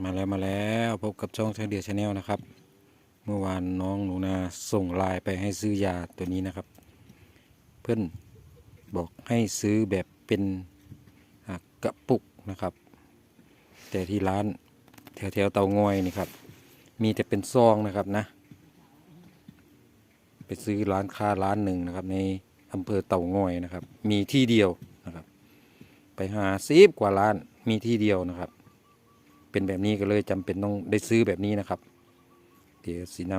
มาแล้วมาแล้วพบกับช่องเทเดียชาแนลนะครับ เมื่อวานน้องหนูนาส่งไลน์ไปให้ซื้อยาตัวนี้นะครับ เพื่อนบอกให้ซื้อแบบเป็นกระปุกนะครับ แต่ที่ร้านแถวแถวเตางอยนี่ครับ มีแต่เป็นซองนะครับนะ ไปซื้อร้านค้าร้านหนึ่งนะครับ ในอำเภอเตางอยนะครับ มีที่เดียวนะครับ ไปหาซีบกว่าร้านมีที่เดียวนะครับ เป็นแบบนี้ก็เลยจำเป็นต้องได้ซื้อแบบนี้นะครับ เดี๋ยวสีน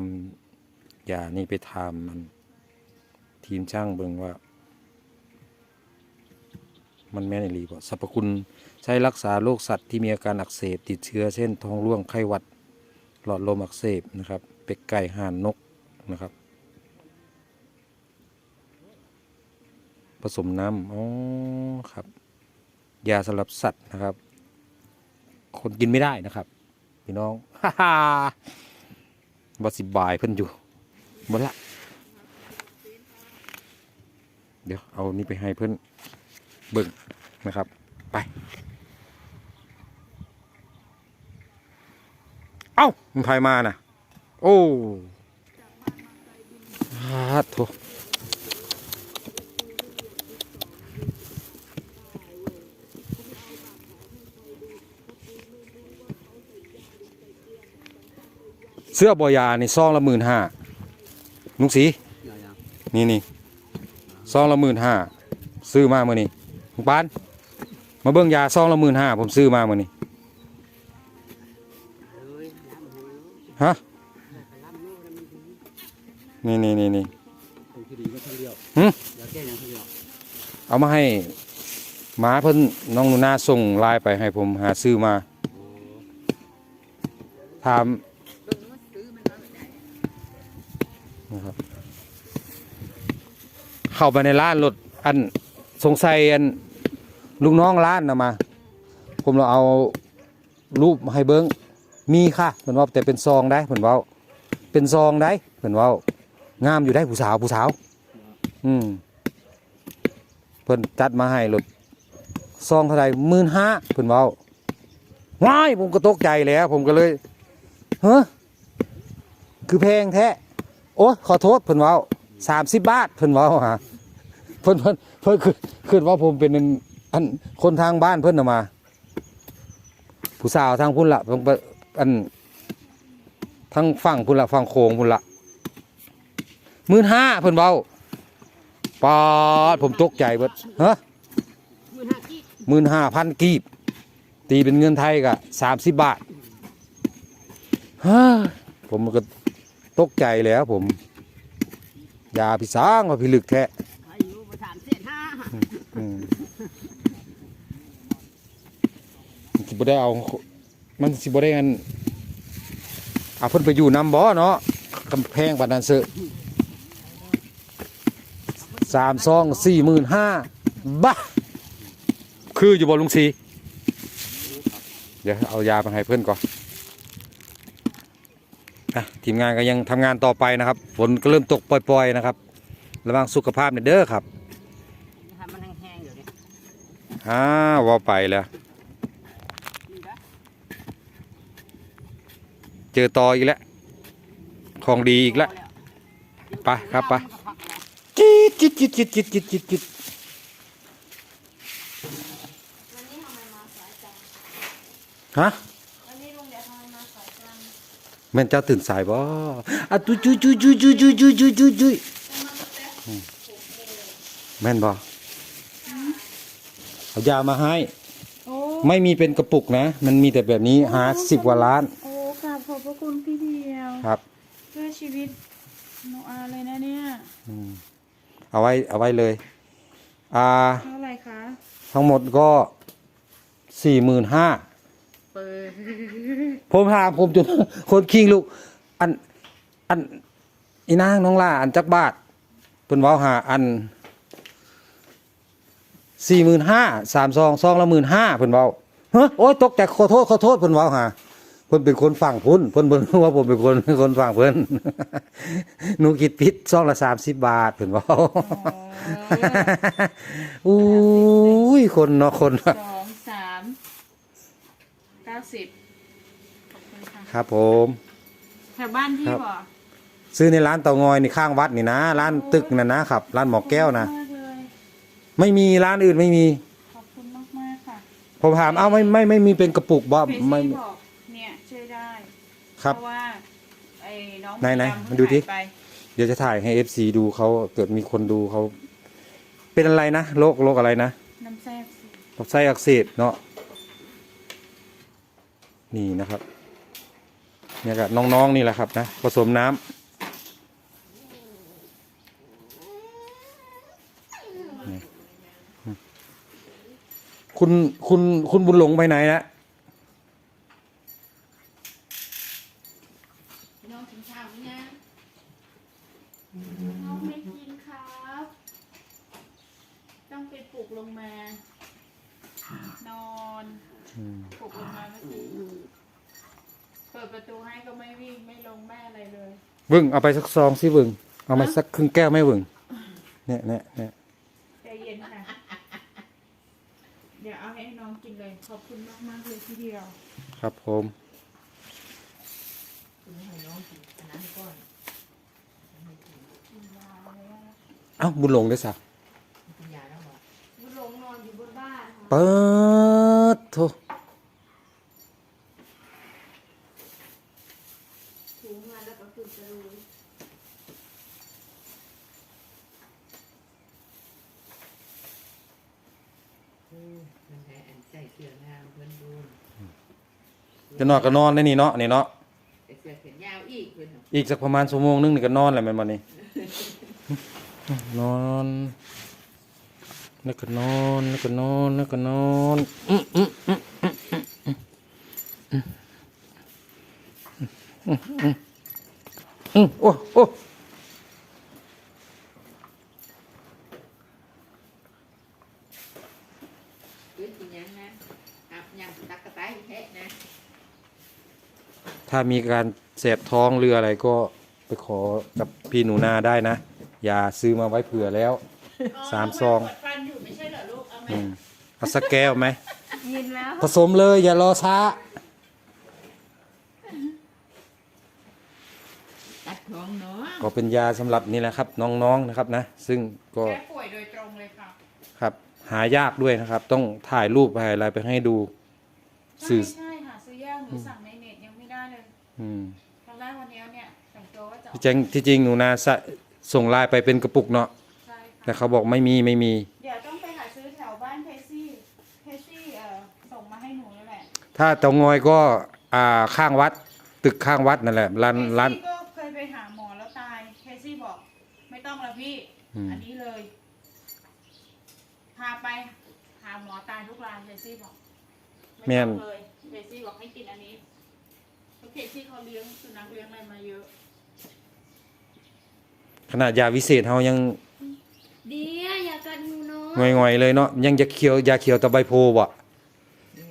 ำยานี่ไปทำมัน ทีมช่างเบิ่งว่า มันแม่นอีหลีบ่สรรพคุณใช้รักษาโรคสัตว์ที่มีอาการอักเสบติดเชื้อเช่นท้องร่วงไข้หวัดหลอดลมอักเสบนะครับ เป็ดไก่ห่านนกนะครับ ผสมน้ำอ๋อครับ ยาสำหรับสัตว์นะครับ คนกินไม่ได้นะครับ พี่น้องฮ่าฮ่าบสิบายเพิ่นอยู่หมดละเดี๋ยวเอานี่ไปให้เพิ่นเบิ่งนะครับ ไป เอ้ามันพายมาน่ะ โอ้ฮาโถ เสื้อบอยานี่ซองละหมื่นห้าลุงสีนี่นี่ซองละหมื่นห้าซื้อมาเมื่อนี้ลุงปาน มาเบิ่งยาซองละหมื่นห้าผมซื้อมาเมื่อนี้ฮะนี่นี่นี่นี่คือดีก็ทั้งเดียวหึยาแก้ยังทั้งเดียวเอามาให้หมาเพิ่นน้องหนูนาส่งไลน์ไปให้ผมหาซื้อมาถาม นะครับเข้าไปในร้านรถอันสงสัยอันลูกน้องร้านนะมา ผมเราเอารูปมาให้เบิ้งมีค่ะเพิ่นว่าแต่เป็นซองได้เพิ่นว่าเป็นซองได้เพิ่นว่างามอยู่ได้ผู้สาวผู้สาว อืมเพิ่นจัดมาให้รถซองเท่าไหร่หมื่นห้าเพิ่นว้าว้ายผมก็ตกใจแล้ว ผมก็เลยเฮ้อคือแพงแท้ โอ้ขอโทษเพิ่นว้าสามสิบบาทเพิ่นว้าฮะเพิ่นเพิ่นเพิ่นคือคือว่าผมเป็นอันอันคนทางบ้านเพิ่นน่ะมา ผู้สาวทางพุ่นละอันทางฝั่งพุ่นละฝั่งโค้งพุ่นละหมื่นห้าเพิ่นเว้าปอดผมตกใจเบิดฮะหมื่นห้ากี่หมื่นห้าพันกีบ ตีเป็นเงินไทยก็สามสิบบาทฮะผมก็ ตกใจแล้วผมยาพิสางว่าพิลึกแท้อายุมาสามเศษห้าอืมมันสิบ่ได้เอา มันสิบ่ได้กันเอาเพิ่นไปอยู่นำบ่เนาะกำแพงบัดนั้นเสอะสามซองสี่หมื่นห้าบ้าคืออยู่บ่ลุงสีเดี๋ยวเอายาไปให้เพื่อนก่อน อะทีมงานก็ยังทำงานต่อไปนะครับ ฝนก็เริ่มตกปล่อยๆนะครับ ระวังสุขภาพเนี่ยเด้อครับทำมันแห้งๆอยู่เนี่ยอ้าวว่าไปแล้วนี่นะเจอต่ออีกแล้วของดีอีกแล้วไปครับไปจิตจิตจิตจิตจิตจิตจิตจิตวันนี้ทำไมมาสายจังฮะ วันนี้ลุงเดี๋ยวทำไมมาสายจัง แม่นเจ้าตื่นสายบ่อะจุยจุยจุยจุยจุยจุยจุยจุยจุยจุยจะมาตั้งแต่หกโมงแม่นบ่เอายามาให้โอ้ไม่มีเป็นกระปุกนะ มันมีแต่แบบนี้หาสิบกว่าล้าน โอ้กราบขอบพระคุณพี่เดียวครับ เพื่อชีวิตโนอาเลยนะเนี่ยอืมเอาไว้เอาไว้เลย อ่าเท่าไหร่คะ ทั้งหมดก็สี่หมื่นห้า เปิดผมถามผมจน คนคิงลูก อัน อันอีนางน้องล่าอันจักบาทเป็นเว้าหาอันสี่หมื่นห้าสามซองซองละหมื่นห้าเพิ่นเว้าเฮ้ยโอ้ยตกใจขอโทษขอโทษเพิ่นเว้าหาเพิ่นเป็นคนฝั่งพุ่นเพิ่นเบิ่งว่าผมเป็นคนคนฝั่งเพิ่นหนูคิดผิดซองละสามสิบบาทเพิ่นเว้าอุ้ยคนเนาะคนสองสาม เก้าสิบคุณค่ะครับผม แถวบ้านพี่ครับ บ่ซื้อในร้านเตางอยนี่ข้างวัดนี่นะ ร้านตึกนั่นนะครับ ร้านหมอแก้วนะขอบคุณมากเลยไม่มีร้านอื่นไม่มี ขอบคุณมากมากๆค่ะผมถามเอ้าไม่ไม่ไม่มีเป็นกระปุกบ่เพจไม่ที่บอกเนี่ยช่วยได้ครับ เพราะว่าไอ้น้องไหนไหนดำมาดูดิหยไปเดี๋ยวจะถ่ายให้ FC ดูเขาเกิดมีคนดูเขาเป็นอะไรนะโรคโรคอะไรนะน้ำแซ่บสิ ลำไส้อักเสบเนาะ นี่นะครับเนี่ยกับน้องๆนี่แหละครับนะผสมน้ำคุณคุณคุณบุญหลงไปไหนนะน้องถึงเช้าเนี่ยน้องไม่กินครับ ต้องไปปลุกลงมา นอนอืมปลุกลงมาเมื่อกี้เปิดประตูให้ก็ไม่วิ่งไม่ลงแม่อะไรเลยเบึ้งเอาไปสักซองสิเบึ้งเอามาสักครึ่งแก้วไหม่เบึ้งเนี่ยเนี่ยเนี่ยใจเย็นค่ะ เดี๋ยวเอาให้น้องกินเลย ขอบคุณมากๆเลยทีเดียว ครับ ผมคุณให้น้องกินอันนั้นก่อนกินยาเลยอะเอ้าบุญหลงได้สัก เปิดโถจะนอนก็นอนได้นี่เนาะนี่เนาะอีกสักประมาณชั่วโมงนึงนี่ก็นอนแหละมันวันนี้นอน แล้วก็นอนแล้วก็นอนแล้วก็นอนอื้ออื้ออื้ออื้ออื้ออื้ออื้ออื้อโอ้โอ้เพิ่นกินหยังนะอาบยังตักกระต่ายแท้นะถ้ามีการเสบท้องหรืออะไรก็ไปขอกับพี่หนูนาได้นะ อย่าซื้อมาไว้เผื่อแล้วสามซอง อลูกเอาไหมอืมเอาสักแก้วไหม ยินแล้ว ผสมเลย อย่ารอช้า ตัดท้องเนาะก็เป็นยาสำหรับนี่แหละครับ น้องๆนะครับนะ ซึ่งก็แก้ป่วยโดยตรงเลยค่ะครับ หายากด้วยนะครับ ต้องถ่ายรูปถ่ายอะไรไปให้ดูสื่ใช่อใช่ค่ะซื้อยากหนูสั่งในเน็ตยังไม่ได้เลยอืมตอนแรกวันนี้เนี่ยแต่งตัวว่าจะออกที่จริงที่จริงหนูนาสะส่งไลน์ไปเป็นกระปุกเนาะ ใช่แต่ค่ะเขาบอกไม่มีไม่มี ถ้าเตางอยก็อ่าข้างวัด ตึกข้างวัดนั่นแหละร้านเพร้านซี่ก็เคยไปหาหมอแล้วตายเพซี่บอก ไม่ต้องละพี่ อืม อันนี้เลย พาไปหาหมอตายทุกรายเพซี่บอกไม่ต้องเลยเพซี่บอกให้กินอันนี้เพราะเพซี่เขาเลี้ยงสุนัขเลี้ยงอะไรมาเยอะ ขนาดยาวิเศษเขายังเดียอย่ากัดหนูเนาะง่อยๆเลยเนาะยังจะเคี้ยวยาเคี้ยวตะไบโพบ่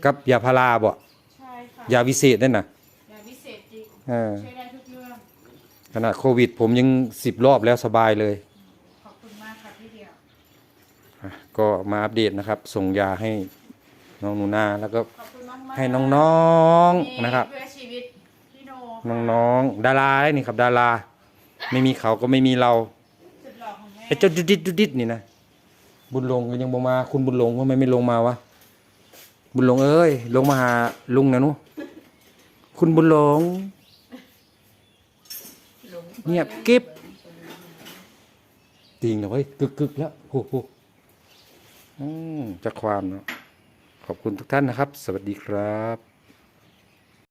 กับยาพาราบ่ใช่ค่ะยาวิเศษนั่นน่ะยาพิเศษจริงเออช่วยได้ทุกเรื่อง ขนาดโควิด ผมยังสิบรอบแล้วสบายเลยขอบคุณมากค่ะพี่เดียว อะก็มาอัปเดตนะครับ ส่งยาให้น้องหนูนาแล้วก็ขอบคุณมากๆให้น้องๆนะครับ เพื่อชีวิตพี่โนน้องๆดาราได้นี่ครับดารา ไม่มีเขาก็ไม่มีเราสุดหล่อของแม่ไอ้เจ้าดุดิดดุดิดนี่นะบุญหลงก็ยังบ่มา คุณบุญหลงทำไมไม่ลงมาวะ บุญหลงเอ้ย ลงมาหาลุงนะหนุคุณบุญหลงหลงเงียบกิ๊บจริงนะเว้ยกึกกึกแล้วโหโหอืมจากความเนาะขอบคุณทุกท่านนะครับ สวัสดีครับ